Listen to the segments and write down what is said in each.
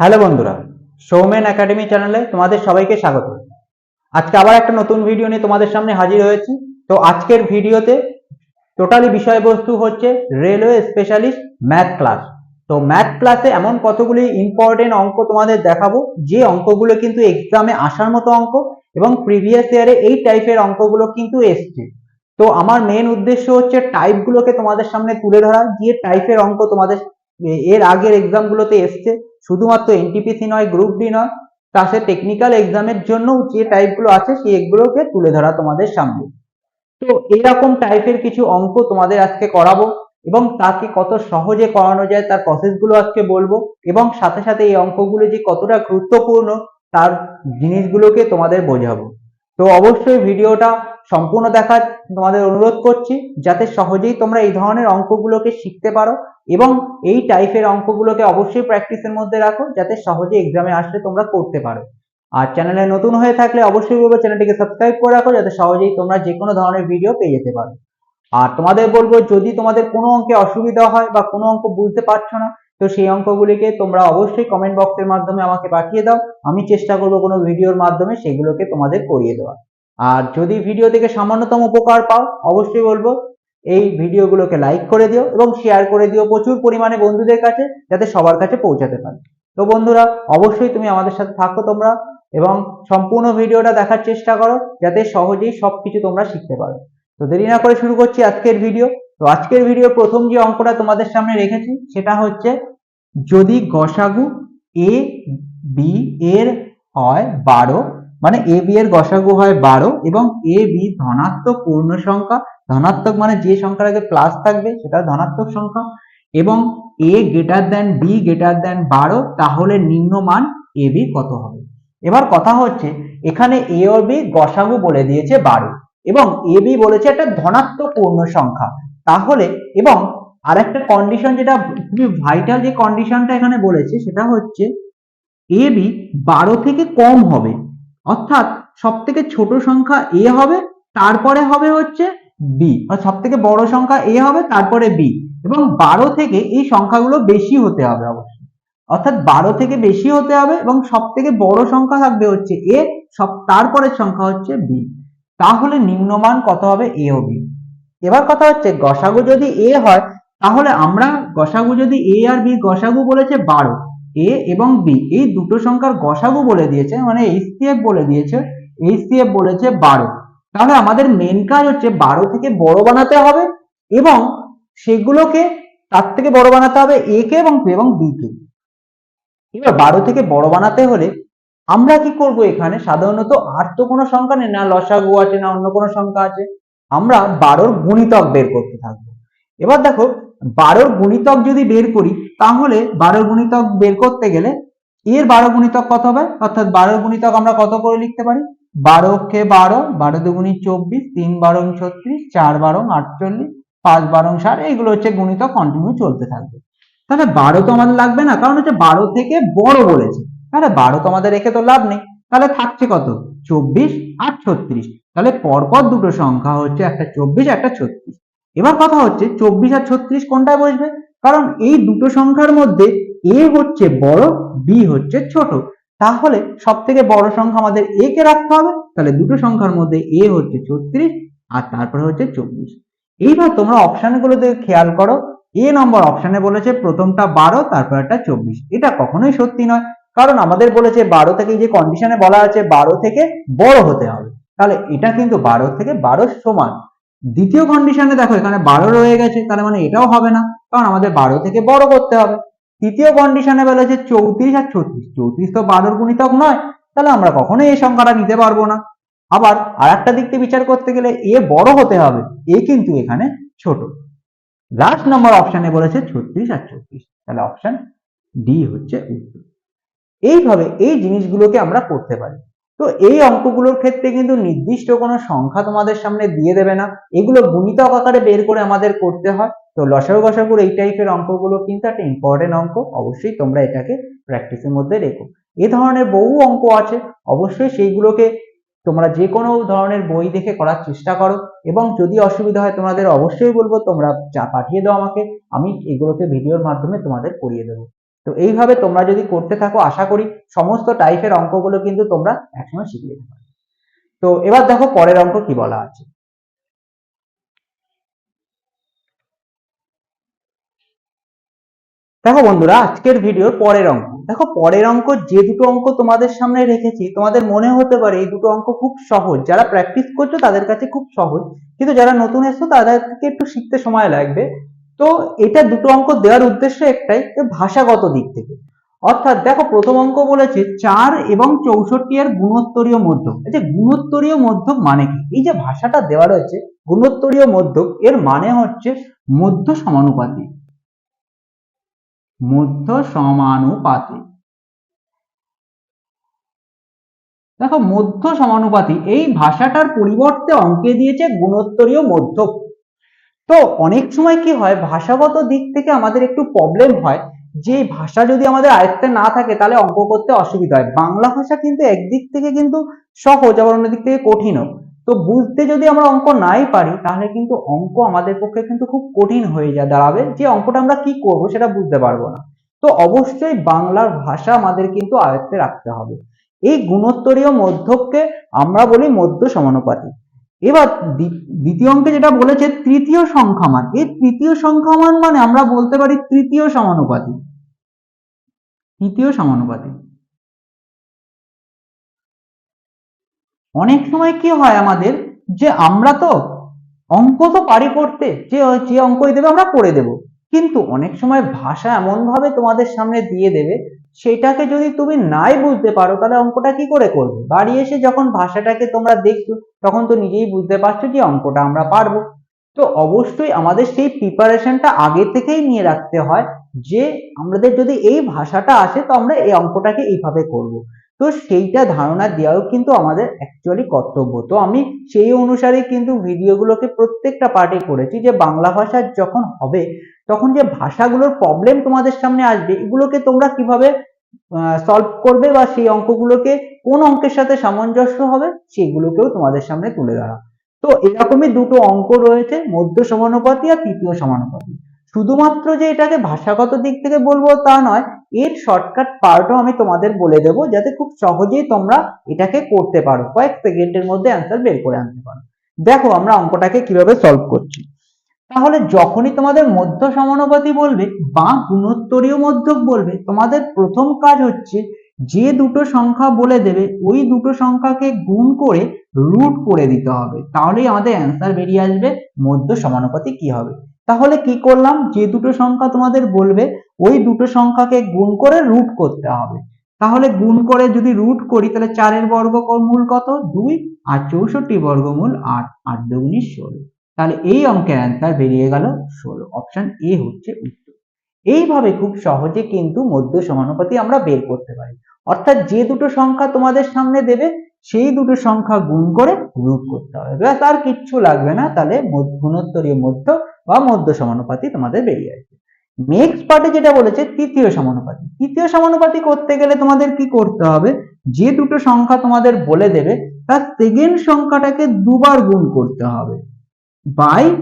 Hello বন্ধুরা Soumen academy চ্যানেলে তোমাদের সবাইকে স্বাগত। আজকে আবার একটা নতুন ভিডিও নিয়ে তোমাদের সামনে হাজির হয়েছি। তো আজকের ভিডিওতে টোটালি বিষয়বস্তু হচ্ছে রেলওয়ে স্পেশালিস্ট ম্যাথ ক্লাস তো ম্যাথ ক্লাসে এমন কতগুলি ইম্পর্টেন্ট অঙ্ক তোমাদের দেখাবো, যে অঙ্কগুলো কিন্তু এক্সামে আসার মতো অঙ্ক এবং প্রিভিয়াস ইয়ারে এই টাইপের অঙ্কগুলো কিন্তু এসছে। তো আমার মেন উদ্দেশ্য হচ্ছে টাইপগুলোকে তোমাদের সামনে তুলে ধরা, যে টাইপের অঙ্ক তোমাদের এর আগের এক্সামগুলোতে এসছে। শুধুমাত্র এনটিপিসি নয় গ্রুপ ডি নয় ক্লাসে টেকনিক্যাল এক্সামের জন্য যে টাইপগুলো আছে সেইগুলোকে তুলে ধরা তোমাদের সামনে। তো এরকম টাইপের কিছু অঙ্ক তোমাদের আজকে করাবো এবং তাকে কত সহজে করানো যায়, তার প্রসেসগুলো আজকে বলব এবং সাথে সাথে এই অঙ্কগুলো যে কতটা গুরুত্বপূর্ণ, তার জিনিসগুলোকে তোমাদের বোঝাবো। তো অবশ্যই ভিডিওটা সম্পূর্ণ দেখার তোমাদের অনুরোধ করছি, যাতে সহজেই তোমরা এই ধরনের অঙ্কগুলোকে শিখতে পারো এবং এই টাইপের অঙ্কগুলোকে অবশ্যই প্র্যাকটিসের মধ্যে রাখো, যাতে সহজে এক্সামে আসলে তোমরা করতে পারো। আর চ্যানেলে নতুন হয়ে থাকলে অবশ্যই বলব চ্যানেলটিকে সাবস্ক্রাইব করে রাখো, যাতে সহজেই তোমরা যে কোনো ধরনের ভিডিও পেয়ে যেতে পারো। আর তোমাদের বলব, যদি তোমাদের কোনো অঙ্কে অসুবিধা হয় বা কোনো অঙ্ক বুঝতে পারছ না, তো সেই অঙ্কগুলিকে তোমরা অবশ্যই কমেন্ট বক্সের মাধ্যমে আমাকে পাঠিয়ে দাও। আমি চেষ্টা করব কোনো ভিডিওর মাধ্যমে সেগুলোকে তোমাদের করিয়ে দেওয়া আর যদি ভিডিও থেকে সামান্যতম উপকার পাও, অবশ্যই বলব, এই ভিডিওগুলোকে লাইক করে দিও এবং শেয়ার করে দিও প্রচুর পরিমাণে বন্ধুদের কাছে, যাতে সবার কাছে পৌঁছাতে পারে। তো বন্ধুরা, অবশ্যই তুমি আমাদের সাথে থাকো তোমরা এবং সম্পূর্ণ ভিডিওটা দেখার চেষ্টা করো, যাতে সহজেই সব কিছু তোমরা শিখতে পারো। তো দেরি না করে শুরু করছি আজকের ভিডিও তো আজকের ভিডিও প্রথম যে অঙ্কটা তোমাদের সামনে রেখেছি, সেটা হচ্ছে যদি গসাগু এ বি এর হয় বারো মানে এ বি এর গসাগু হয় বারো এবং এ বি ধনাত্মক পূর্ণ সংখ্যা। ধনাত্মক মানে যে সংখ্যার আগে প্লাস থাকবে, সেটা ধনাত্মক সংখ্যা। এবং A greater than B greater than বারো, তাহলে নিম্ন মান এ বি কত হবে? এবার কথা হচ্ছে, এখানে এ ও বি গসাগু বলে দিয়েছে বারো এবং এ বি বলেছে একটা ধনাত্মক পূর্ণ সংখ্যা। তাহলে, এবং আরেকটা কন্ডিশন যেটা খুবই ভাইটাল যে কন্ডিশনটা এখানে বলেছে, সেটা হচ্ছে এ বি বারো থেকে কম হবে। অর্থাৎ সব থেকে ছোট সংখ্যা এ হবে, তারপরে হবে হচ্ছে বি সব থেকে বড় সংখ্যা এ হবে, তারপরে বি এবং বারো থেকে এই সংখ্যাগুলো বেশি হতে হবে অবশ্যই। অর্থাৎ বারো থেকে বেশি হতে হবে এবং সব থেকে বড় সংখ্যা থাকবে হচ্ছে এ সব তারপরের সংখ্যা হচ্ছে বি তাহলে নিম্নমান কত হবে এ ও বি এবার কথা হচ্ছে গসাগু যদি এ হয়, তাহলে আমরা গসাগু যদি এ আর বি গসাগু বলেছে বারো এ এবং বি এই দুটো সংখ্যার গসাগু বলে দিয়েছে মানে এইচসিএফ বলে দিয়েছে এইচসিএফ বলেছে বারো। তাহলে আমাদের মেন কাজ হচ্ছে বারো থেকে বড় বানাতে হবে এবং সেগুলোকে তার থেকে বড় বানাতে হবে এ কে এবং এবং বি কে। এবার বারো থেকে বড় বানাতে হলে আমরা কি করব এখানে? সাধারণত আর তো কোনো সংখ্যা নেই, না লসাগু আছে, না অন্য কোনো সংখ্যা আছে। আমরা বারোর গুণিতক বের করতে থাকব। এবার দেখো, বারোর গুণিতক যদি বের করি তাহলে বারো গুণিতক বের করতে গেলে এর বারো গুণিতক কত হবে? অর্থাৎ বারো গুণিতক আমরা কত করে লিখতে পারি? বারো কে বারো বারো দুগুণি চব্বিশ, তিন বারো ছত্রিশ, চার বারো আটচল্লিশ, পাঁচ বারো ষাট, এইগুলো হচ্ছে গুণিতক কন্টিনিউ চলতে থাকবে। তাহলে বারো তো আমাদের লাগবে না, কারণ হচ্ছে বারো থেকে বড় বলেছে। তাহলে বারো তো আমাদের রেখে তো লাভ নেই। তাহলে থাকছে কত? চব্বিশ আর ছত্রিশ। তাহলে পরপর দুটো সংখ্যা হচ্ছে একটা চব্বিশ, একটা ছত্রিশ। এবার কথা হচ্ছে চব্বিশ আর ছত্রিশ কোনটায় বসবে? কারণ এই দুটো সংখ্যার মধ্যে এ হচ্ছে বড় বি হচ্ছে ছোট। তাহলে সব থেকে বড় সংখ্যা আমাদের এ কে রাখতে হবে, তাহলে দুটো সংখ্যার মধ্যে এ হচ্ছে ছত্রিশ আর তারপরে হচ্ছে চব্বিশ। এইবার তোমরা অপশানগুলো দিকে খেয়াল করো এ নম্বর অপশানে বলেছে প্রথমটা বারো তারপর একটা চব্বিশ। এটা কখনোই সত্যি নয়, কারণ আমাদের বলেছে বারো থেকে যে কন্ডিশনে বলা আছে, বারো থেকে বড় হতে হবে। তাহলে এটা কিন্তু বারো থেকে বারো সমান। দ্বিতীয় কন্ডিশনে দেখো এখানে বারো রয়ে গেছে, তার মানে এটাও হবে না। কারণ আমাদের বারো থেকে বড় করতে হবে। তৃতীয় কন্ডিশনে বলেছে চৌত্রিশ আর ছত্রিশ। চৌত্রিশ তো বারোর গুণিতক নয়, তাহলে আমরা কখনোই এই সংখ্যাটা নিতে পারব না। আবার আর একটা দিক থেকে বিচার করতে গেলে এ বড় হতে হবে, এ কিন্তু এখানে ছোট। লাস্ট নম্বর অপশানে বলেছে ছত্রিশ আর চৌত্রিশ। তাহলে অপশান ডি হচ্ছে উত্তর। এইভাবে এই জিনিসগুলোকে আমরা করতে পারি। তো এই অঙ্কগুলোর ক্ষেত্রে কিন্তু নির্দিষ্ট কোনো সংখ্যা তোমাদের সামনে দিয়ে দেবে না। এগুলো গুণিতক আকারে বের করে আমাদের করতে হয়। তো লসাগু গসাগুর এই টাইপের অঙ্কগুলো কিন্তু একটা ইম্পর্টেন্ট অঙ্ক। অবশ্যই তোমরা এটাকে প্র্যাকটিসের মধ্যে রেখো। এ ধরনের বহু অঙ্ক আছে। অবশ্যই সেইগুলোকে তোমরা যে কোনো ধরনের বই দেখে করার চেষ্টা করো। এবং যদি অসুবিধা হয় তোমাদের অবশ্যই বলব, তোমরা চা পাঠিয়ে দাও আমাকে। আমি এগুলোকে ভিডিওর মাধ্যমে তোমাদের করিয়ে দেবো। তো এইভাবে তোমরা যদি করতে থাকো, আশা করি সমস্ত টাইপের অঙ্কগুলো কিন্তু তোমরা একসময় শিখে যেতে পারবে। তো এবার দেখো পরের অঙ্ক কি বলা আছে। দেখো বন্ধুরা, আজকের ভিডিওর পরের অঙ্ক। দেখো পরের অঙ্ক, যে দুটো অঙ্ক তোমাদের সামনে রেখেছি, তোমাদের মনে হতে পারে এই দুটো অঙ্ক খুব সহজ। যারা প্র্যাকটিস করছ তাদের কাছে খুব সহজ। কিন্তু যারা নতুন এসছো তাদেরকে একটু শিখতে সময় লাগবে। তো এটা দুটো অঙ্ক দেওয়ার উদ্দেশ্য একটাই যে ভাষাগত দিক থেকে। অর্থাৎ দেখো প্রথম অঙ্ক বলেছে চার এবং চৌষট্টি এর গুণোত্তরীয় মধ্যক। এই যে গুণোত্তরীয় মধ্যক মানে কি? এই যে ভাষাটা দেওয়া রয়েছে, গুণোত্তরীয় মধ্যক, এর মানে হচ্ছে মধ্য সমানুপাতি মধ্য সমানুপাতি দেখো মধ্য সমানুপাতি এই ভাষাটার পরিবর্তে অঙ্কে দিয়েছে গুণোত্তরীয় মধ্যক। তো অনেক সময় কি হয়, ভাষাগত দিক থেকে আমাদের একটু প্রবলেম হয়। যে ভাষা যদি আমাদের আয়ত্তে না থাকে, তাহলে অঙ্ক করতে অসুবিধা হয়। বাংলা ভাষা কিন্তু একদিক থেকে কিন্তু সহজ, আবার অন্যদিক থেকে কঠিনও। তো বুঝতে যদি আমরা অঙ্ক নাই পারি, তাহলে কিন্তু অঙ্ক আমাদের পক্ষে কিন্তু খুব কঠিন হয়ে যা দাঁড়াবে। যে অঙ্কটা আমরা কি করব সেটা বুঝতে পারব না। তো অবশ্যই বাংলার ভাষা আমাদের কিন্তু আয়ত্তে রাখতে হবে। এই গুণোত্তরীয় মধ্যককে আমরা বলি মধ্য সমানুপাতি এবার দ্বিতীয় অঙ্কে যেটা বলেছে তৃতীয় সংখ্যামান, এই তৃতীয় সংখ্যামান মানে আমরা বলতে পারি তৃতীয় সমানুপাতি তৃতীয় সমানুপাতি অনেক সময় কি হয় আমাদের যে আমরা তো অঙ্ক তো পারি করতে, যে যে অঙ্কই দেবে আমরা করে দেব। কিন্তু অনেক সময় ভাষা এমন ভাবে তোমাদের সামনে দিয়ে দেবে সেটাকে যদি তুমি নাই বুঝতে পারো, তাহলে অঙ্কটা কি করে করবে? বাড়ি এসে যখন ভাষাটাকে তোমরা দেখছ, তখন তো নিজেই বুঝতে পারছ যে অঙ্কটা আমরা পারব। তো অবশ্যই আমাদের সেই প্রিপারেশনটা আগে থেকেই নিয়ে রাখতে হয় যে আমাদের যদি এই ভাষাটা আসে, তো আমরা এই অঙ্কটাকে এইভাবে করব। তো সেইটা ধারণা দেওয়াও কিন্তু আমাদের অ্যাকচুয়ালি কর্তব্য। তো আমি সেই অনুসারে কিন্তু ভিডিওগুলোকে প্রত্যেকটা পার্টে করেছি যে বাংলা ভাষা যখন হবে, তখন যে ভাষাগুলোর প্রবলেম তোমাদের সামনে আসবে, এগুলোকে তোমরা কীভাবে সলভ করবে বা সেই অঙ্কগুলোকে কোন অঙ্কের সাথে সামঞ্জস্য হবে, সেগুলোকেও তোমাদের সামনে তুলে ধরা। তো এরকমই দুটো অঙ্ক রয়েছে, মধ্য সমানুপাতি আর তৃতীয় সমানুপাতি। শুধুমাত্র যে এটাকে ভাষাগত দিক থেকে বলব তা নয়, এর শর্টকাট পার্টও আমি তোমাদের বলে দেব যাতে খুব সহজেই তোমরা এটাকে করতে পারো। কয়েক সেকেন্ডের মধ্যে অ্যান্সার বের করে আনতে পারো। দেখো, আমরা অঙ্কটাকে কীভাবে সলভ করছি। তাহলে যখনই তোমাদের মধ্য সমানুপাতি বলবে বা গুণোত্তরীয় মধ্যক বলবে, তোমাদের প্রথম কাজ হচ্ছে যে দুটো সংখ্যা বলে দেবে, ওই দুটো সংখ্যাকে গুণ করে রুট করে দিতে হবে। তাহলেই আমাদের অ্যান্সার বেরিয়ে আসবে মধ্য সমানুপাতি কি হবে। তাহলে কি করলাম? যে দুটো সংখ্যা তোমাদের বলবে, ওই দুটো সংখ্যাকে গুণ করে রুট করতে হবে। তাহলে গুণ করে যদি রুট করি, তাহলে চারের বর্গমূল কত? দুই আর চৌষট্টি বর্গমূল আট আট দুগুণী ষোলো। তাহলে এই অঙ্কের অ্যান্সার বেরিয়ে গেল ষোলো। অপশন এ হচ্ছে উত্তর। এইভাবে খুব সহজে কিন্তু মধ্য সমানুপাতি আমরা বের করতে পারি। অর্থাৎ যে দুটো সংখ্যা তোমাদের সামনে দেবে, সেই দুটো সংখ্যা গুণ করে রূপ করতে হবে। ব্যাস, আর কিচ্ছু লাগবে না। তাহলে গুণোত্তরীয় মধ্য বা মধ্য সমানুপাতি তোমাদের বেরিয়ে আসবে। নেক্সট পার্টে যেটা বলেছে, তৃতীয় সমানুপাতি। তৃতীয় সমানুপাতি করতে গেলে তোমাদের কি করতে হবে? যে দুটো সংখ্যা তোমাদের বলে দেবে, তার সেকেন্ড সংখ্যাটাকে দুবার গুণ করতে হবে। বাই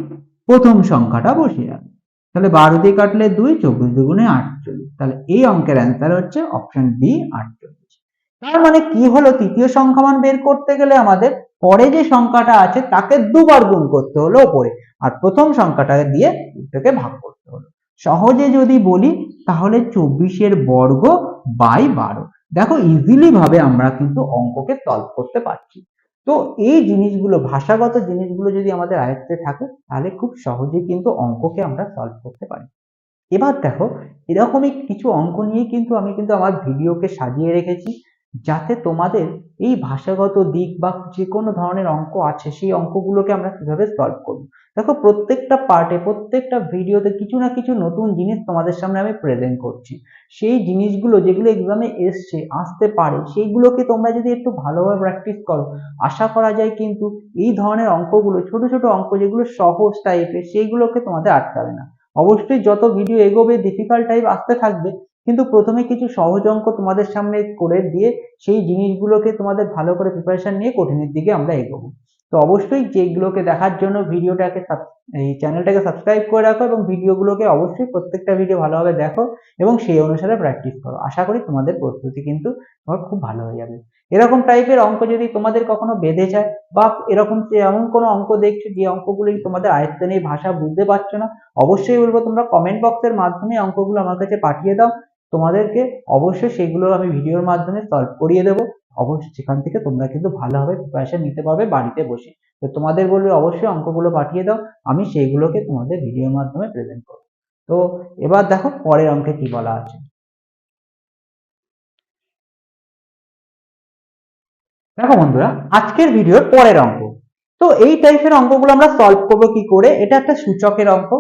প্রথম সংখ্যাটা বসিয়ে যাবে তাহলে বারো দিয়ে কাটলে দুই, চব্বিশ দুগুণে আটচল্লিশ। তাহলে এই অঙ্কের অ্যান্সার হচ্ছে অপশন বি আটচল্লিশ। তার মানে কি হলো? তৃতীয় সংখ্যা মান বের করতে গেলে আমাদের পরে যে সংখ্যাটা আছে, তাকে দুবার গুণ করতে হলো ওপরে। আর প্রথম সংখ্যাটা দিয়ে এটাকে ভাগ করতে হলো। সহজে যদি বলি, তাহলে চব্বিশের বর্গ বাই বারো। দেখো ইজিলি ভাবে আমরা কিন্তু অঙ্ককে সলভ করতে পারছি। তো এই জিনিসগুলো, ভাষাগত জিনিসগুলো যদি আমাদের আয়ত্তে থাকে, তাহলে খুব সহজেই কিন্তু অঙ্ককে আমরা সলভ করতে পারি। এবার দেখো, এরকমই কিছু অঙ্ক নিয়ে কিন্তু আমি কিন্তু আমার ভিডিওকে সাজিয়ে রেখেছি। যাতে তোমাদের এই ভাষাগত দিক বা যে কোনো ধরনের অঙ্ক আছে, সেই অঙ্কগুলোকে আমরা কীভাবে সলভ করব? দেখো, প্রত্যেকটা পার্টে প্রত্যেকটা ভিডিওতে কিছু না কিছু নতুন জিনিস তোমাদের সামনে আমি প্রেজেন্ট করছি। সেই জিনিসগুলো যেগুলো এক্সামে এসছে, আসতে পারে, সেইগুলোকে তোমরা যদি একটু ভালোভাবে প্র্যাকটিস করো, আশা করা যায় কিন্তু এই ধরনের অঙ্কগুলো, ছোট ছোট অঙ্ক যেগুলো সহজ টাইপের সেইগুলোকে তোমাদের আটকাবে না। অবশ্যই যত ভিডিও এগোবে ডিফিকাল্ট টাইপ আসতে থাকবে কিন্তু প্রথমে কিছু সহজ অঙ্ক তোমাদের সামনে করে দিয়ে সেই জিনিসগুলোকে তোমাদের ভালো করে প্রিপারেশন নিয়ে কঠিনের দিকে আমরা এগোবো। তো অবশ্যই যেগুলোকে দেখার জন্য ভিডিওটাকে এই চ্যানেলটাকে সাবস্ক্রাইব করে রাখো এবং ভিডিওগুলোকে অবশ্যই প্রত্যেকটা ভিডিও ভালোভাবে দেখো এবং সেই অনুসারে প্র্যাকটিস করো। আশা করি তোমাদের প্রস্তুতি কিন্তু তোমার খুব ভালো হয়ে যাবে। এরকম টাইপের অঙ্ক যদি তোমাদের কখনো বেঁধে যায় বা এরকম যে এমন কোনো অঙ্ক দেখছ যে অঙ্কগুলি তোমাদের আয়ত্তে নেই, ভাষা বুঝতে পারছ না, অবশ্যই বলব তোমরা কমেন্ট বক্সের মাধ্যমে অঙ্কগুলো আমার কাছে পাঠিয়ে দাও। তোমাদেরকে অবশ্যই সেগুলো আমি ভিডিওর মাধ্যমে সলভ করিয়ে দেবো। অবশ্যই সেখান থেকে তোমরা কিন্তু ভালোভাবে প্রিপারেশন নিতে পারবে বাড়িতে বসে। তো তোমাদের বলবে অবশ্যই অঙ্কগুলো পাঠিয়ে দাও, আমি সেইগুলোকে তোমাদের ভিডিওর মাধ্যমে প্রেজেন্ট করব। তো এবার দেখো পরের অঙ্কে কি বলা আছে। দেখো বন্ধুরা, আজকের ভিডিওর পরের অঙ্ক। তো এই টাইপের অঙ্কগুলো আমরা সলভ করব কি করে? এটা একটা সূচকের অঙ্ক।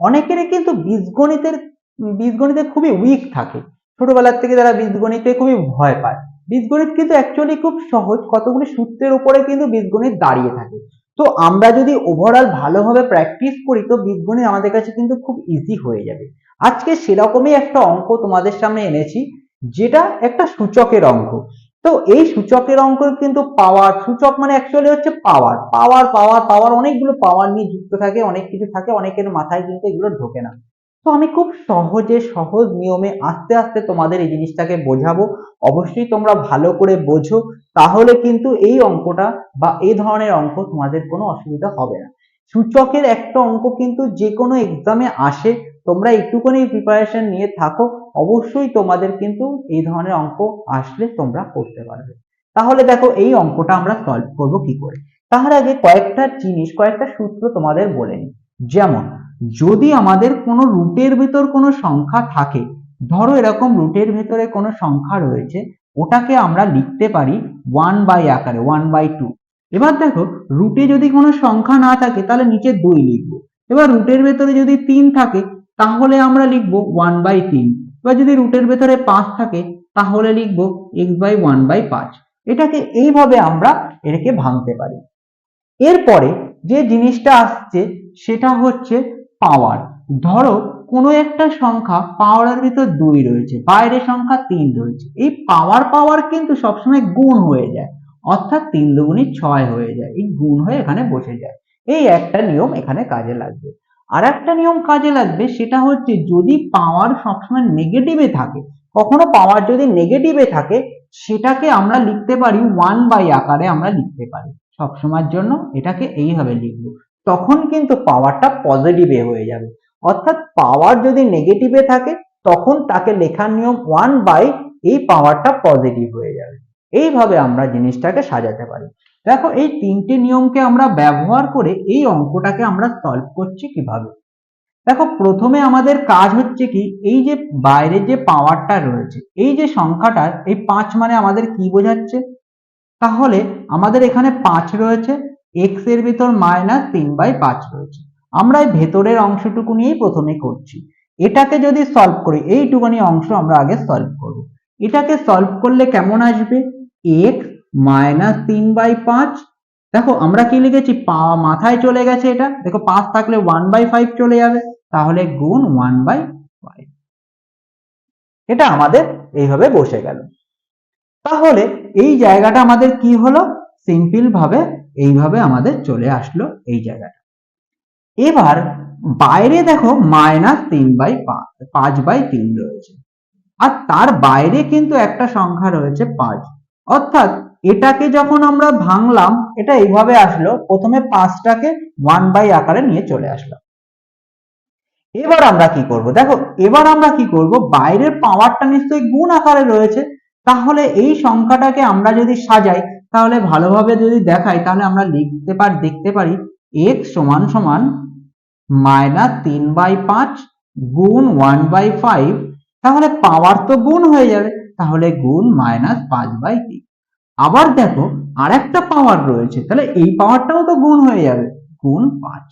অনেকেরই কিন্তু বীজগণিতের বীজগণিতে খুবই উইক থাকে। ছোটবেলার থেকে তারা বীজগণিতে খুবই ভয় পায়, বীজগণিত কিন্তু অ্যাকচুয়ালি খুব সহজ। কতগুলি সূত্রের উপরে কিন্তু বীজগণিত দাঁড়িয়ে থাকে। তো আমরা যদি ওভারঅল ভালোভাবে প্র্যাকটিস করি, তো বীজগণিত আমাদের কাছে কিন্তু খুব ইজি হয়ে যাবে। আজকে সেরকমই একটা অঙ্ক তোমাদের সামনে এনেছি, যেটা একটা সূচকের অঙ্ক। তো এই সূচকের অঙ্ক কিন্তু পাওয়ার সূচক মানে অ্যাকচুয়ালি হচ্ছে পাওয়ার পাওয়ার পাওয়ার পাওয়ার অনেকগুলো পাওয়ার নিয়ে যুক্ত থাকে, অনেক কিছু থাকে, অনেকের মাথায় কিন্তু এগুলো ঢোকে না। তো আমি খুব সহজে, সহজ নিয়মে আস্তে আস্তে তোমাদের এই জিনিসটাকে বোঝাবো। অবশ্যই তোমরা ভালো করে বোঝো, তাহলে কিন্তু এই অঙ্কটা বা এই ধরনের অঙ্ক তোমাদের কোনো অসুবিধা হবে না। সূচকের একটা অঙ্ক কিন্তু যে কোনো এক্সামে আসে, তোমরা একটুখানি প্রিপারেশন নিয়ে থাকো, অবশ্যই তোমাদের কিন্তু এই ধরনের অঙ্ক আসলে তোমরা করতে পারবে। তাহলে দেখো, এই অঙ্কটা আমরা সলভ করব কি করে? তার আগে কয়েকটা জিনিস, কয়েকটা সূত্র তোমাদের বলে নিই। যেমন যদি আমাদের কোনো রুটের ভেতর কোনো সংখ্যা থাকে, ধরো এরকম রুটের ভেতরে কোনো সংখ্যা রয়েছে, ওটাকে আমরা লিখতে পারি ওয়ান বাই আকারে ওয়ান বাই টু এবার দেখো, রুটে যদি কোনো সংখ্যা না থাকে, তাহলে নিচে দুই লিখব। এবার রুটের ভেতরে যদি তিন থাকে, তাহলে আমরা লিখব ওয়ান বাই তিন। এবার যদি রুটের ভেতরে পাঁচ থাকে, তাহলে লিখব এক্স বাই ওয়ান বাই পাঁচ। এটাকে এইভাবে আমরা এটাকে ভাঙতে পারি। এরপরে যে জিনিসটা আসছে, সেটা হচ্ছে পাওয়ার ধরো, কোনো একটা সংখ্যা পাওয়ারের ভিতর দুই রয়েছে, বাইরের সংখ্যা তিন রয়েছে। এই পাওয়ার পাওয়ার কিন্তু সবসময় গুণ হয়ে যায়, অর্থাৎ তিন দুগুণী ছয় হয়ে যায়, এই গুণ হয়ে এখানে বসে যায়। এই একটা নিয়ম এখানে কাজে লাগবে। আর একটা নিয়ম কাজে লাগবে, সেটা হচ্ছে যদি পাওয়ার সবসময় নেগেটিভে থাকে, কখনো পাওয়ার যদি নেগেটিভে থাকে, সেটাকে আমরা লিখতে পারি ওয়ান বাই আকারে আমরা লিখতে পারি। সবসময়ের জন্য এটাকে এইভাবে লিখব। তখন কিন্তু পাওয়ারটা পজিটিভে হয়ে যাবে। অর্থাৎ পাওয়ার যদি নেগেটিভে থাকে, তখন তাকে লেখার নিয়ম ওয়ান বাই এই পাওয়ারটা পজিটিভ হয়ে যাবে। এইভাবে আমরা জিনিসটাকে সাজাতে পারি। দেখো, এই তিনটি নিয়মকে আমরা ব্যবহার করে এই অঙ্কটাকে আমরা সলভ করছি কীভাবে? দেখো, প্রথমে আমাদের কাজ হচ্ছে কি, এই যে বাইরে যে পাওয়ারটা রয়েছে, এই যে সংখ্যাটার এই পাঁচ মানে আমাদের কি বোঝাচ্ছে? তাহলে আমাদের এখানে পাঁচ রয়েছে এক্সের ভিতর মাইনাস তিন বাই পাঁচ রয়েছে। আমরা এই ভেতরের অংশটুকু নিয়েই প্রথমে করছি। এটাকে যদি সলভ করি, এইটুকুনি অংশ আমরা আগে সলভ করব। এটাকে সলভ করলে কেমন আসবে? এক্স মাইনাস তিন বাই পাঁচ। দেখো, আমরা কি লিখেছি? মাথায় চলে গেছে এটা। দেখো, পাঁচ থাকলে ওয়ান বাই ফাইভ চলে যাবে। তাহলে গুণ ওয়ান বাই ফাইভ এটা আমাদের এইভাবে বসে গেল। তাহলে এই জায়গাটা আমাদের কি হলো? সিম্পল ভাবে এইভাবে আমাদের চলে আসলো এই জায়গাটা। এবার বাইরে দেখো মাইনাস তিন বাই পাঁচ বাই তিন রয়েছে। আর তার বাইরে কিন্তু একটা সংখ্যা রয়েছে পাঁচ। অর্থাৎ এটাকে যখন আমরা ভাঙলাম, এটা এইভাবে আসলো, প্রথমে পাঁচটাকে ওয়ান বাই আকারে নিয়ে চলে আসলাম। এবার আমরা কি করব? দেখো, এবার আমরা কি করব? বাইরের পাওয়ারটা নিশ্চয়ই গুণ আকারে রয়েছে। তাহলে এই সংখ্যাটাকে আমরা যদি সাজাই তাহলে ভালোভাবে যদি দেখাই, তাহলে আমরা লিখতে পার, দেখতে পারি এক্স সমান সমান মাইনাস তিন বাই পাঁচ গুণ ওয়ান বাই ফাইভ তাহলে পাওয়ার তো গুণ হয়ে যাবে, তাহলে গুণ মাইনাস পাঁচ বাই তিন। আবার দেখো আর একটা পাওয়ার রয়েছে, তাহলে এই পাওয়ারটাও তো গুণ হয়ে যাবে, গুণ পাঁচ।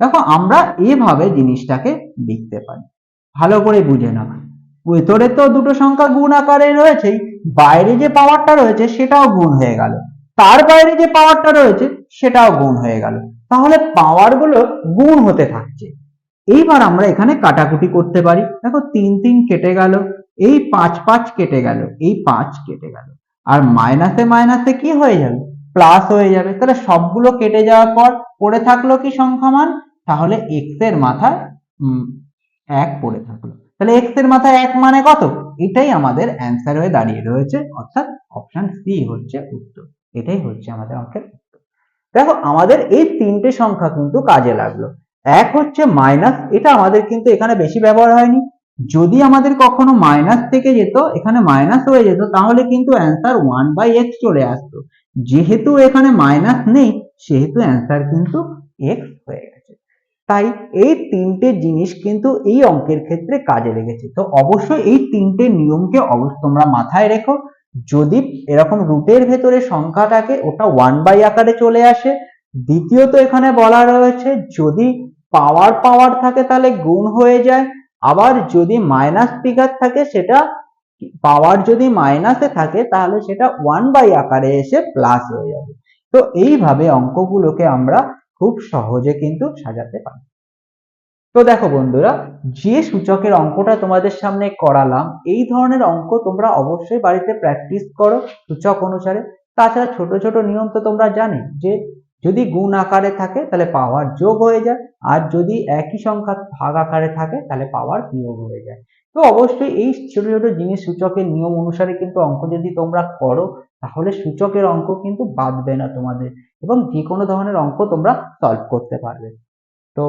দেখো, আমরা এভাবে জিনিসটাকে লিখতে পারি। ভালো করে বুঝে নাও। ভেতরে তো দুটো সংখ্যা গুণ আকারে রয়েছেই, বাইরে যে পাওয়ারটা রয়েছে সেটাও গুণ হয়ে গেল। তার বাইরে যে পাওয়ারটা রয়েছে সেটাও গুণ হয়ে গেল। তাহলে পাওয়ারগুলো গুণ হতে থাকছে। এইবার আমরা এখানে কাটাকুটি করতে পারি। দেখো, তিন তিন কেটে গেল, এই পাঁচ পাঁচ কেটে গেল, এই পাঁচ কেটে গেল। আর মাইনাসে মাইনাসে কি হয়ে যাবে? প্লাস হয়ে যাবে। তাহলে সবগুলো কেটে যাওয়ার পর পড়ে থাকল কি সংখ্যা মান তাহলে এক্সের মাথায় এক পড়ে থাকল। তাহলে এক্সের মাথায় এক মানে কত? এটাই আমাদের অ্যান্সার হয়ে দাঁড়িয়ে রয়েছে, অর্থাৎ অপশন সি হচ্ছে উত্তর। এটাই হচ্ছে আমাদের অঙ্কের উত্তর। দেখো, আমাদের এই তিনটে সংখ্যা কিন্তু কাজে লাগল। এক হচ্ছে মাইনাস এটা আমাদের কিন্তু এখানে বেশি ব্যবহার হয়নি। যদি আমাদের কখনো মাইনাস থেকে যেত, এখানে মাইনাস হয়ে যেত, তাহলে কিন্তু অ্যান্সার ওয়ান বাই এক্স চলে আসতো। যেহেতু এখানে মাইনাস নেই, সেহেতু অ্যান্সার কিন্তু এক্স তাই এই তিনটে জিনিস কিন্তু এই অঙ্কের ক্ষেত্রে কাজে লেগেছে। তো অবশ্যই এই তিনটে নিয়মকে অবশ্য তোমরা মাথায় রেখো। যদি এরকম রুটের ভেতরে সংখ্যাটাকে ওটা ওয়ান বাই আকারে চলে আসে, দ্বিতীয়ত এখানে বলা রয়েছে যদি পাওয়ার পাওয়ার থাকে তাহলে গুণ হয়ে যায়। আবার যদি মাইনাস ফিগার থাকে সেটা পাওয়ার যদি মাইনাসে থাকে তাহলে সেটা ওয়ান বাই আকারে এসে প্লাস হয়ে যাবে। তো এইভাবে অঙ্কগুলোকে আমরা খুব সহজে কিন্তু সাজাতে পারি তো দেখো বন্ধুরা, যে সূচকের অঙ্কটা তোমাদের সামনে করালাম, এই ধরনের অঙ্ক তোমরা অবশ্যই বাড়িতে প্র্যাকটিস করো সূচক অনুসারে। তাছাড়া ছোট ছোট নিয়ম তো তোমরা জানি যে যদি গুণ আকারে থাকে তাহলে পাওয়ার যোগ হয়ে যায়, আর যদি একই সংখ্যা ভাগ আকারে থাকে তাহলে পাওয়ার বিয়োগ হয়ে যায়। তো অবশ্যই এই ছোট ছোট জিনিস সূচকের নিয়ম অনুসারে কিন্তু অঙ্ক যদি তোমরা করো, তাহলে সূচকের অঙ্ক কিন্তু বাদবে না তোমাদের। এবং যে কোনো ধরনের অঙ্ক তোমরা সলভ করতে পারবে। তো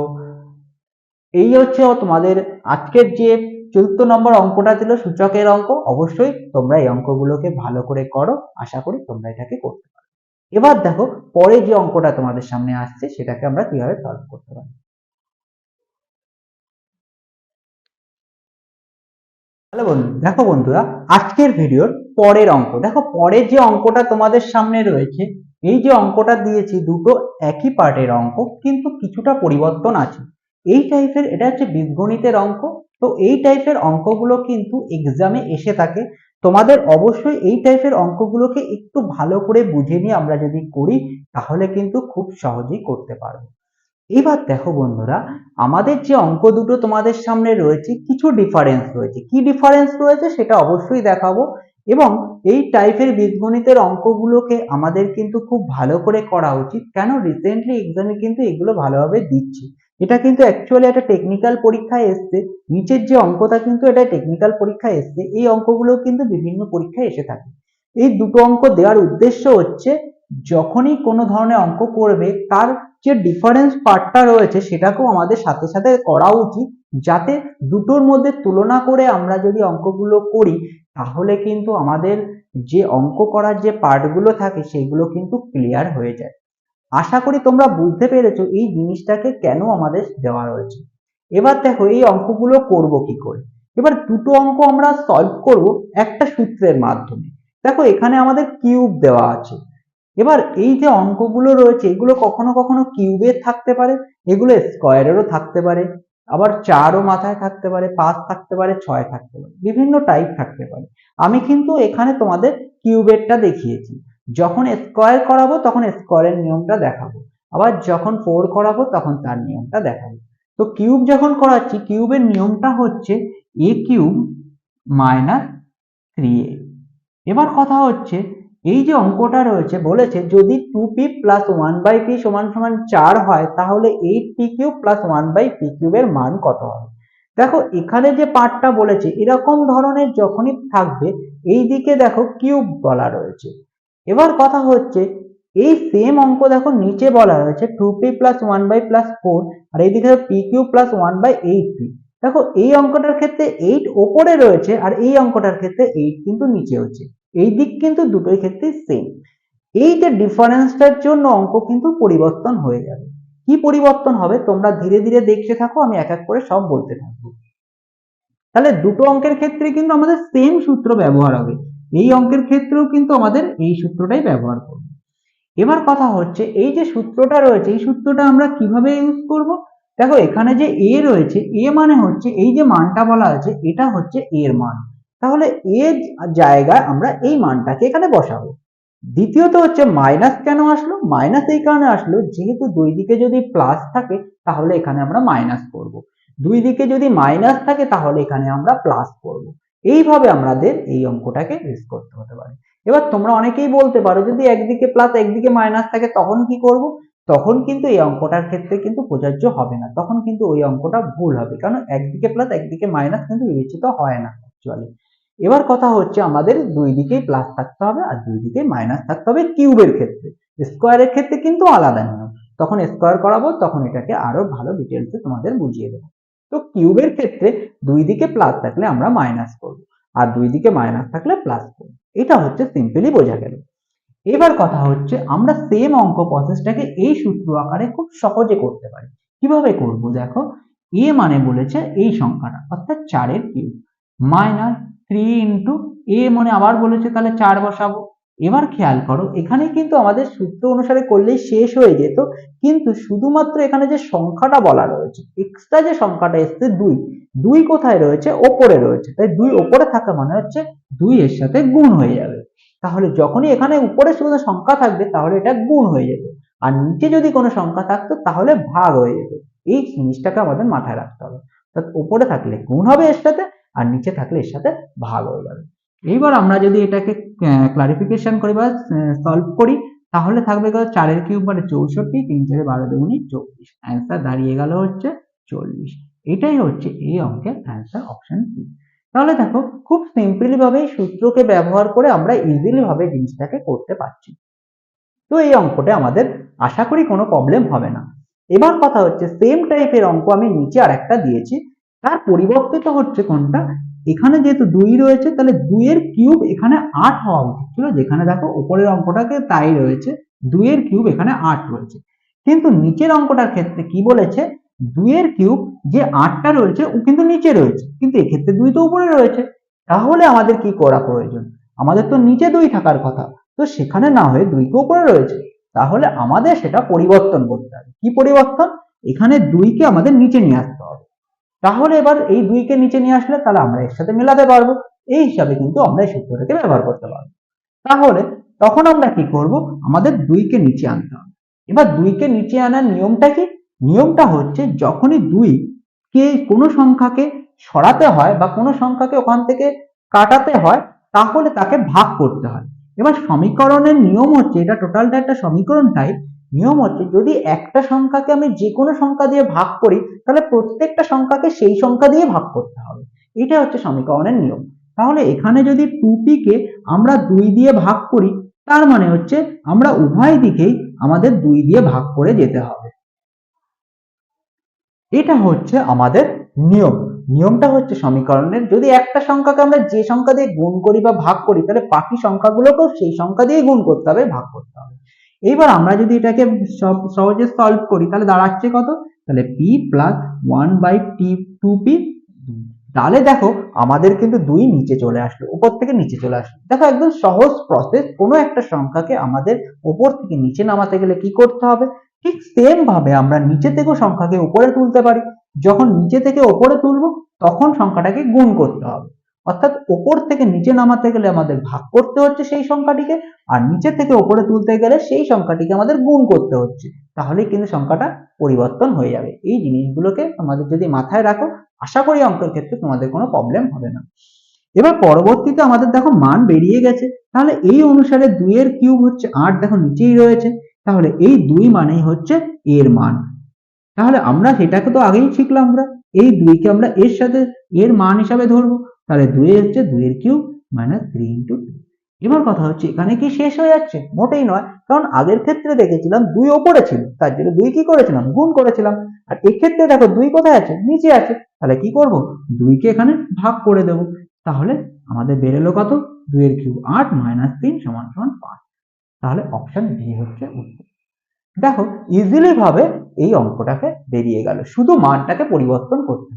এই হচ্ছে তোমাদের আজকের যে চতুর্থ নম্বর অঙ্কটা ছিল সূচকের অঙ্ক, অবশ্যই তোমরা এই অঙ্কগুলোকে ভালো করে করো, আশা করি তোমরা এটাকে করতে পারো এবার দেখো পরে যে অঙ্কটা তোমাদের সামনে আসছে, সেটাকে আমরা কীভাবে সলভ করতে পারি? তাহলে বন্ধু, দেখো বন্ধুরা, আজকের ভিডিওর পরের অঙ্ক। দেখো, পরের যে অঙ্কটা তোমাদের সামনে রয়েছে এই যে অঙ্কটা দিয়েছি, দুটো একই পার্টের অঙ্ক, কিন্তু কিছুটা পরিবর্তন আছে। এই টাইপের এটা হচ্ছে বীজগণিতের অঙ্ক, তো এই টাইপের অঙ্কগুলো কিন্তু এক্সামে এসে থাকে। তোমাদের অবশ্যই এই টাইপের অঙ্কগুলোকে একটু ভালো করে বুঝে নিয়ে আমরা যদি করি, তাহলে কিন্তু খুব সহজেই করতে পারব। এবার দেখো বন্ধুরা, আমাদের যে অঙ্ক দুটো তোমাদের সামনে রয়েছে, কিছু ডিফারেন্স রয়েছে। কি ডিফারেন্স রয়েছে সেটা অবশ্যই দেখাবো। এবং এই টাইপের বীজগণিতের অঙ্কগুলোকে আমাদের কিন্তু খুব ভালো করে করা উচিত। কেন? রিসেন্টলি এক্সামে কিন্তু এগুলো ভালোভাবে দিচ্ছে। এটা কিন্তু অ্যাকচুয়ালি একটা টেকনিক্যাল পরীক্ষায় এসছে। নিচের যে অঙ্কটা কিন্তু এটা টেকনিক্যাল পরীক্ষায় এসছে। এই অঙ্কগুলো কিন্তু বিভিন্ন পরীক্ষায় এসে থাকে। এই দুটো অঙ্ক দেওয়ার উদ্দেশ্য হচ্ছে, যখনই কোনো ধরনের অঙ্ক করবে, তার যে ডিফারেন্স পার্টটা রয়েছে, সেটাকেও আমাদের সাথে সাথে করা উচিত। যাতে দুটোর মধ্যে তুলনা করে আমরা যদি অঙ্কগুলো করি, তাহলে কিন্তু আমাদের যে অঙ্ক করার যে পার্টগুলো থাকে, সেগুলো কিন্তু ক্লিয়ার হয়ে যায়। আশা করি তোমরা বুঝতে পেরেছ এই জিনিসটাকে কেন আমাদের দেওয়া রয়েছে। এবার দেখো, এই অঙ্কগুলো করব কি করে? এবার দুটো অঙ্ক আমরা সলভ করব একটা সূত্রের মাধ্যমে। দেখো, এখানে আমাদের কিউব দেওয়া আছে। এবার এই যে অঙ্কগুলো রয়েছে, এগুলো কখনো কখনো কিউবের থাকতে পারে, এগুলো স্কোয়ারেরও থাকতে পারে। আবার চারও মাথায় থাকতে পারে, পাঁচ থাকতে পারে, ছয় থাকতে পারে, বিভিন্ন টাইপ থাকতে পারে। আমি কিন্তু এখানে তোমাদের কিউবেরটা দেখিয়েছি। যখন স্কোয়ার করাবো, তখন স্কোয়ারের নিয়মটা দেখাবো। আবার যখন ফোর করাবো, তখন তার নিয়মটা দেখাবো। তো কিউব যখন করাচ্ছি, কিউবের নিয়মটা হচ্ছে A cube minus three A এবার কথা হচ্ছে এই যে অঙ্কটা রয়েছে, বলেছে যদি two P plus one by P সমান সমান চার হয়, তাহলে eight P cube plus one by P কিউবের মান কত হবে? দেখো, এখানে যে পার্টটা বলেছে, এরকম ধরনের যখনই থাকবে, এই দিকে দেখো কিউব বলা রয়েছে। এবার কথা হচ্ছে, এই সেম অঙ্ক দেখো নিচে বলা রয়েছে two P plus one by plus four আর এইদিকে P cube plus one by eight P দেখো, এই অঙ্কটার ক্ষেত্রে এইট ওপরে রয়েছে, আর এই অঙ্কটার ক্ষেত্রে এইট কিন্তু নিচে হচ্ছে। এই দিক কিন্তু দুটোই ক্ষেত্রে সেম এই যে ডিফারেন্সটার জন্য অঙ্ক কিন্তু পরিবর্তন হয়ে যাবে। কি পরিবর্তন হবে? তোমরা ধীরে ধীরে দেখতে থাকো, আমি এক এক করে সব বলতে থাকব। তাহলে দুটো অঙ্কের ক্ষেত্রে কিন্তু আমাদের সেম সূত্র ব্যবহার হবে। এই অঙ্কের ক্ষেত্রেও কিন্তু আমাদের এই সূত্রটাই ব্যবহার করব। এবার কথা হচ্ছে, এই যে সূত্রটা রয়েছে, এই সূত্রটা আমরা কীভাবে ইউজ করব? দেখো, এখানে যে এ রয়েছে এ মানে হচ্ছে, এই যে মানটা বলা আছে, এটা হচ্ছে এর মান। তাহলে এ জায়গায় আমরা এই মানটাকে এখানে বসাবো। দ্বিতীয়ত হচ্ছে মাইনাস কেন আসলো? মাইনাস এই কারণে আসলো, যেহেতু দুই দিকে যদি প্লাস থাকে, তাহলে এখানে আমরা মাইনাস করব। দুই দিকে যদি মাইনাস থাকে, তাহলে এখানে আমরা প্লাস করব। এইভাবে আমাদের এই অঙ্কটাকে ইউজ করতে হতে পারে। এবার তোমরা অনেকেই বলতে পারো, যদি একদিকে প্লাস একদিকে মাইনাস থাকে, তখন কি করব? তখন কিন্তু এই অঙ্কটার ক্ষেত্রে কিন্তু প্রযোজ্য হবে না। তখন কিন্তু ওই অঙ্কটা ভুল হবে। কারণ একদিকে প্লাস একদিকে মাইনাস কিন্তু বিবেচিত হয় না অ্যাকচুয়ালি এবার কথা হচ্ছে আমাদের দুই দিকেই প্লাস থাকতে হবে আর দুই দিকে মাইনাস থাকতে হবে কিউবের ক্ষেত্রে। স্কোয়ারের ক্ষেত্রে কিন্তু আলাদা নিয়ম তখন স্কোয়ার করাবো, তখন এটাকে আরও ভালো ডিটেলসে তোমাদের বুঝিয়ে দেবো। তো কিউবের ক্ষেত্রে দুই দিকে প্লাস থাকলে আমরা মাইনাস করব আর দুই দিকে মাইনাস থাকলে প্লাস করব। এটা হচ্ছে সিম্পলি বোঝা গেল। এবার কথা হচ্ছে আমরা সেম অঙ্ক প্রসেসটাকে এই সূত্র আকারে খুব সহজে করতে পারি। কীভাবে করব দেখো? এ মানে বলেছে এই সংখ্যাটা, অর্থাৎ চারের cube minus three into A মানে আবার বলেছে তাহলে চার বসাবো। এবার খেয়াল করো এখানে কিন্তু আমাদের সূত্র অনুসারে করলেই শেষ হয়ে যেত, কিন্তু শুধুমাত্র এখানে যে সংখ্যাটা বলা রয়েছে এক্সট্রা যে সংখ্যাটা এসছে দুই দুই কোথায় রয়েছে? ওপরে রয়েছে। তাই দুই ওপরে থাকা মানে হচ্ছে দুই এর সাথে গুণ হয়ে যাবে। তাহলে যখনই এখানে উপরে শুধু সংখ্যা থাকবে, তাহলে এটা গুণ হয়ে যেত। আর নিচে যদি কোনো সংখ্যা থাকতো, তাহলে ভাগ হয়ে যেত। এই জিনিসটাকে আমাদের মাথায় রাখতে হবে। অর্থাৎ উপরে থাকলে গুণ হবে এর সাথে আর নিচে থাকলে এর সাথে ভাগ হয়ে যাবে। এইবার আমরা যদি এটাকে ক্লারিফিকেশন করি বা সলভ করি, তাহলে থাকবে গেল চারের কিউব মানে চৌষট্টি তিন চারে বারো দুগুণি চব্বিশ। অ্যান্সার দাঁড়িয়ে গেল হচ্ছে চল্লিশ। এটাই হচ্ছে এই অঙ্কের অ্যান্সার অপশন বি তাহলে দেখো, খুব সিম্পলি ভাবে সূত্রকে ব্যবহার করে আমরা ইজিলি ভাবে জিনিসটাকে করতে পারছি। তো এই অঙ্কটা আমাদের আশা করি কোনো প্রবলেম হবে না। এবার কথা হচ্ছে সেম টাইপের অঙ্ক আমি নিচে আরেকটা দিয়েছি। তার পরিবর্তিত হচ্ছে কোনটা? এখানে যেহেতু দুই রয়েছে, তাহলে দুইয়ের কিউব এখানে আট হওয়া উচিত ছিল। যেখানে দেখো উপরের অঙ্কটাকে তাই রয়েছে, দুইয়ের কিউব এখানে আট রয়েছে। কিন্তু নিচের অঙ্কটার ক্ষেত্রে কি বলেছে? দুইয়ের কিউব যে আটটা রয়েছে, ও কিন্তু নিচে রয়েছে। কিন্তু এক্ষেত্রে দুই তো উপরে রয়েছে। তাহলে আমাদের কি করা প্রয়োজন? আমাদের তো নিচে দুই থাকার কথা। তো সেখানে না হয়ে দুইকে উপরে রয়েছে। তাহলে আমাদের সেটা পরিবর্তন করতে হবে। কি পরিবর্তন? এখানে দুইকে আমাদের নিচে নিয়ে আসতে হবে। তাহলে এবার এই দুইকে নিচে নিয়ে আসলে তাহলে আমরা এর সাথে মেলাতে পারব। এই হিসাবে কিন্তু আমরা এই সূত্রটাকে ব্যবহার করতে পারব। তাহলে তখন আমরা কি করব? আমাদের দুইকে নিচে আনতে হবে। এবার দুইকে নিচে আনার নিয়মটা কি? নিয়মটা হচ্ছে যখনই দুই কে কোনো সংখ্যাকে সরাতে হয় বা কোনো সংখ্যাকে ওখান থেকে কাটাতে হয়, তাহলে তাকে ভাগ করতে হয়। এবার সমীকরণের নিয়ম হচ্ছে, এটা টোটালটা একটা সমীকরণ টাইপ নিয়ম হচ্ছে যদি একটা সংখ্যাকে আমি যে কোনো সংখ্যা দিয়ে ভাগ করি, তাহলে প্রত্যেকটা সংখ্যাকে সেই সংখ্যা দিয়ে ভাগ করতে হবে। এটা হচ্ছে সমীকরণের নিয়ম। তাহলে এখানে যদি টু কে আমরা দুই দিয়ে ভাগ করি, তার মানে হচ্ছে আমরা উভয় দিকেই আমাদের দুই দিয়ে ভাগ করে যেতে হবে। এটা হচ্ছে আমাদের নিয়ম। নিয়মটা হচ্ছে সমীকরণের। যদি একটা সংখ্যাকে আমরা যে সংখ্যা দিয়ে গুণ করি বা ভাগ করি, তাহলে বাকি সংখ্যাগুলোকেও সেই সংখ্যা দিয়ে গুণ করতে হবে, ভাগ করতে হবে। এইবার আমরা যদি এটাকে সহজে সলভ করি, তাহলে দাঁড়াচ্ছে কত? তাহলে P plus one by T two P তাহলে দেখো, আমাদের কিন্তু দুই নিচে চলে আসলো, উপর থেকে নিচে চলে আসলো। দেখো একদম সহজ প্রসেস কোনো একটা সংখ্যাকে আমাদের উপর থেকে নিচে নামাতে গেলে কি করতে হবে? ঠিক সেম ভাবে আমরা নিচে থেকেও সংখ্যাকে উপরে তুলতে পারি। যখন নিচে থেকে উপরে তুলবো, তখন সংখ্যাটাকে গুণ করতে হবে। অর্থাৎ ওপর থেকে নিচে নামাতে গেলে আমাদের ভাগ করতে হচ্ছে সেই সংখ্যাটিকে, আর নিচে থেকে ওপরে তুলতে গেলে সেই সংখ্যাটিকে আমাদের গুণ করতে হচ্ছে। তাহলে কিন্তু সংখ্যাটা পরিবর্তন হয়ে যাবে। এই জিনিসগুলোকে আমাদের যদি মাথায় রাখো, আশা করি অঙ্কের ক্ষেত্রে তোমাদের কোনো প্রবলেম হবে না। এবার পরবর্তীতে আমাদের দেখো মান বেরিয়ে গেছে। তাহলে এই অনুসারে দুইয়ের কিউব হচ্ছে আট, দেখো নিচেই রয়েছে। তাহলে এই দুই মানেই হচ্ছে এর মান। তাহলে আমরা সেটাকে তো আগেই শিখলাম আমরা। এই দুইকে আমরা এর সাথে, এর মান হিসাবে ধরবো। তাহলে দুই হচ্ছে দুইয়ের cube minus three into two এবার কথা হচ্ছে, এখানে কি শেষ হয়ে যাচ্ছে? মোটেই নয়, কারণ আগের ক্ষেত্রে দেখেছিলাম দুই ওপরে ছিল, তার জন্য দুই কি করেছিলাম? গুণ করেছিলাম। আর এক্ষেত্রে দেখো দুই কোথায় আছে? নিচে আছে। তাহলে কি করব? দুইকে এখানে ভাগ করে দেব। তাহলে আমাদের বেরোলো কত? দুইয়ের কিউব আট মাইনাস তিন সমান সমান পাঁচ। তাহলে অপশন ডি হচ্ছে উত্তর। দেখো ইজিলি ভাবে এই অঙ্কটাকে বেরিয়ে গেল। শুধু মানটাকে পরিবর্তন করতে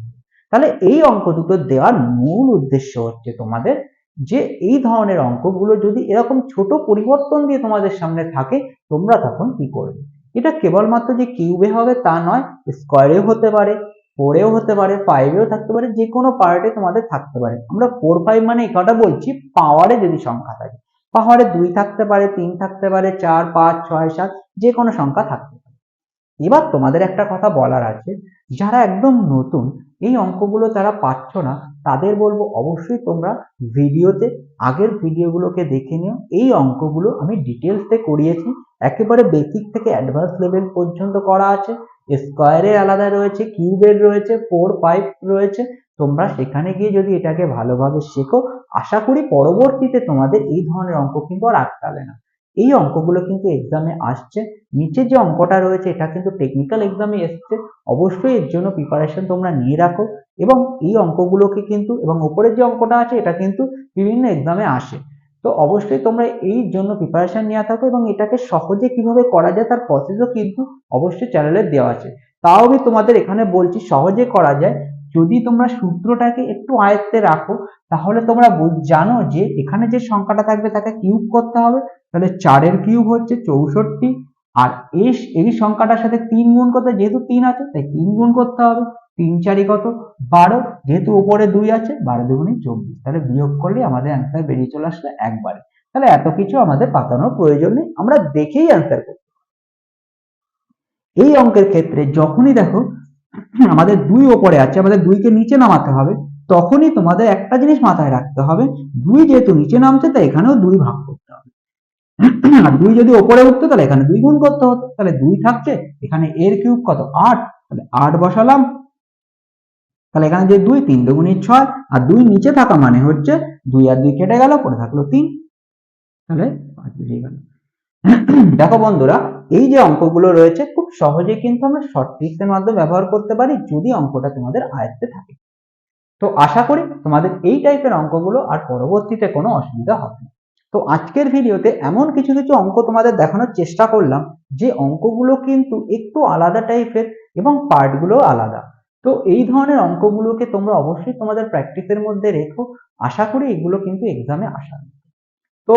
তাহলে এই অঙ্ক দুটো দেওয়ার মূল উদ্দেশ্য হচ্ছে তোমাদের যে এই ধরনের অঙ্কগুলো যদি এরকম ছোট পরিবর্তন দিয়ে তোমাদের সামনে থাকে, তোমরা তখন কি করবে? এটা কেবলমাত্র যে কিউবে হবে তা নয়, স্কোয়ারেও হতে পারে, ফোরেও হতে পারে, ফাইভেও থাকতে পারে, যে কোনো পার্টে তোমাদের থাকতে পারে। আমরা ফোর, ফাইভ মানে এই কটা বলছি, পাওয়ারে যদি সংখ্যা থাকে। পাহাড়ে দুই থাকতে পারে, তিন থাকতে পারে, চার, পাঁচ, ছয়, সাত, যে কোনো সংখ্যা থাকতে পারে। এবার তোমাদের একটা কথা বলার আছে যারা একদম নতুন, এই অঙ্কগুলো তারা পাচ্ছ না, তাদের বলব অবশ্যই তোমরা ভিডিওতে, আগের ভিডিওগুলোকে দেখে নিও। এই অঙ্কগুলো আমি ডিটেলসে করিয়েছি। একেবারে বেসিক থেকে অ্যাডভান্স লেভেল পর্যন্ত করা আছে। স্কোয়ারের আলাদা রয়েছে কিউবের রয়েছে ফোর ফাইভ রয়েছে। তোমরা সেখানে গিয়ে যদি এটাকে ভালোভাবে শেখো, আশা করি পরবর্তীতে তোমাদের এই ধরনের অঙ্ক কিন্তু আর আটকাবে না। এই অঙ্কগুলো কিন্তু এক্সামে আসছে। নিচে যে অঙ্কটা রয়েছে, এটা কিন্তু টেকনিক্যাল এক্সামে এসছে। অবশ্যই এর জন্য প্রিপারেশন তোমরা নিয়ে রাখো এবং এই অঙ্কগুলোকে কিন্তু এবং উপরের যে অঙ্কটা আছে, এটা কিন্তু বিভিন্ন এক্সামে আসে। তো অবশ্যই তোমরা এই জন্য প্রিপারেশন নিয়ে থাকো এবং এটাকে সহজে কীভাবে করা যায়, তার প্রসেসও কিন্তু অবশ্যই চ্যানেলে দেওয়া আছে। তাও আমি তোমাদের এখানে বলছি, সহজে করা যায়। যদি তোমরা সূত্রটাকে একটু আয়ত্তে রাখো, তাহলে তোমরা জানো যে এখানে যে সংখ্যাটা থাকবে, তাকে কিউব করতে হবে। তাহলে চারের কিউব হচ্ছে চৌষট্টি, আর এই এই সংখ্যাটার সাথে তিন গুণ করতে, যেহেতু তিন আছে, তাই তিন গুণ করতে হবে। তিন চারি কত? বারো, যেহেতু উপরে দুই আছে, বারো দুগুণে চব্বিশ। তাহলে বিয়োগ করলে আমাদের অ্যান্সার বেরিয়ে চলে আসবে একবারে। তাহলে এত কিছু আমাদের পাতানোর প্রয়োজন নেই, আমরা দেখেই অ্যান্সার করব। এই অঙ্কের ক্ষেত্রে যখনই দেখো, আমাদের দুই ওপরে আছে, আমাদের দুইকে নিচে নামাতে হবে, তখনই তোমাদের একটা জিনিস মাথায় রাখতে হবে। দুই যেহেতু নিচে নামছে, তাই এখানেও দুই ভাগ আর দুই যদি ওপরে উঠতো, তাহলে এখানে দুই গুণ করতে হতো। তাহলে দুই থাকছে, এখানে এর কিউব কত? আট। তাহলে আট বসালাম। তাহলে এখানে যে দুই, তিন দুগুণি ছয়, আর দুই নিচে থাকা মানে হচ্ছে দুই আর দুই কেটে গেল পরে থাকল তিন। তাহলে পাঁচ বেরিয়ে গেল। দেখো বন্ধুরা, এই যে অঙ্কগুলো রয়েছে, খুব সহজে কিন্তু আমরা শর্ট ট্রিক্স এর মাধ্যমে ব্যবহার করতে পারি, যদি অঙ্কটা তোমাদের আয়ত্তে থাকে। তো আশা করি তোমাদের এই টাইপের অঙ্কগুলো আর পরবর্তীতে কোনো অসুবিধা হবে না। তো আজকের ভিডিওতে এমন কিছু কিছু অঙ্ক তোমাদের দেখানোর চেষ্টা করলাম, যে অঙ্কগুলো কিন্তু একটু আলাদা টাইপের এবং পার্টগুলো আলাদা। তো এই ধরনের অঙ্কগুলোকে তোমরা অবশ্যই তোমাদের প্র্যাকটিসের মধ্যে রেখো। আশা করি এগুলো কিন্তু এক্সামে আসা তো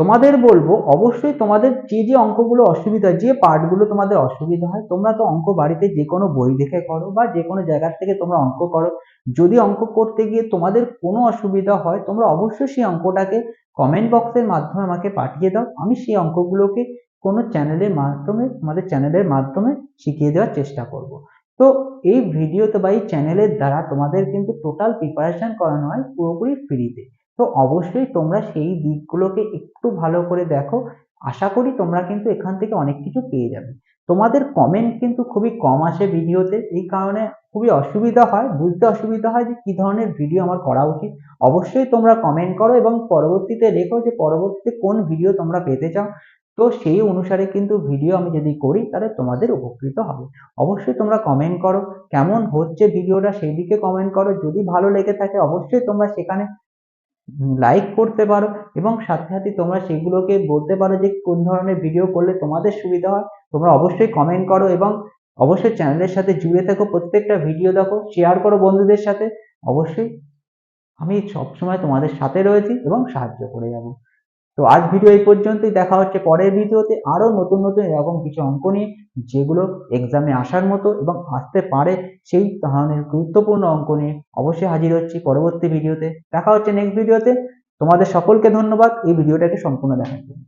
তোমাদের বলব, অবশ্যই তোমাদের যে যে অঙ্কগুলো অসুবিধা, যে পার্টগুলো তোমাদের অসুবিধা হয়, তোমরা তো অঙ্ক বাড়িতে যে কোনো বই দেখে করো বা যে কোনো জায়গার থেকে তোমরা অঙ্ক করো। যদি অঙ্ক করতে গিয়ে তোমাদের কোনো অসুবিধা হয়, তোমরা অবশ্যই সেই অঙ্কটাকে কমেন্ট বক্সের মাধ্যমে আমাকে পাঠিয়ে দাও। আমি সেই অঙ্কগুলোকে কোনো চ্যানেলের মাধ্যমে আমাদের চ্যানেলের মাধ্যমে শিখিয়ে দেওয়ার চেষ্টা করব। তো এই ভিডিওতে বা এই চ্যানেলের দ্বারা তোমাদের কিন্তু টোটাল প্রিপারেশন করানো হয় পুরোপুরি ফ্রিতে তো অবশ্যই তোমরা সেই দিকগুলোকে একটু ভালো করে দেখো। আশা করি তোমরা কিন্তু এখান থেকে অনেক কিছু পেয়ে যাবে। তোমাদের কমেন্ট কিন্তু খুবই কম আসে ভিডিওতে, এই কারণে খুবই অসুবিধা হয়। বুঝতে অসুবিধা হয় যে কি ধরনের ভিডিও আমার করা উচিত। অবশ্যই তোমরা কমেন্ট করো এবং পরবর্তীতে লেখো যে পরবর্তীতে কোন ভিডিও তোমরা পেতে চাও। তো সেই অনুসারে কিন্তু ভিডিও আমি যদি করি, তাহলে তোমাদের উপকৃত হবে। অবশ্যই তোমরা কমেন্ট করো। কেমন হচ্ছে ভিডিওটা সেই দিকে কমেন্ট করো। যদি ভালো লেগে থাকে, অবশ্যই তোমরা সেখানে লাইক করতে পারো এবং সাথে সাথে তোমরা সেগুলোকে বলতে পারো যে কোন ধরনের ভিডিও করলে তোমাদের সুবিধা হয়। তোমরা অবশ্যই কমেন্ট করো এবং অবশ্যই চ্যানেলের সাথে জুড়ে থাকো, প্রত্যেকটা ভিডিও দেখো শেয়ার করো বন্ধুদের সাথে। অবশ্যই আমি সবসময় তোমাদের সাথে রয়েছি এবং সাহায্য করে যাব। তো আজ ভিডিও এই পর্যন্তই। দেখা হচ্ছে পরের ভিডিওতে আরও নতুন নতুন এরকম কিছু অঙ্ক নিয়ে, যেগুলো এক্সামে আসার মতো এবং আসতে পারে সেই ধরনের গুরুত্বপূর্ণ অঙ্ক নিয়ে অবশ্যই হাজির হচ্ছি পরবর্তী ভিডিওতে দেখা হচ্ছে নেক্সট ভিডিওতে তোমাদের সকলকে ধন্যবাদ। এই ভিডিওটাকে সম্পূর্ণ দেখার জন্য।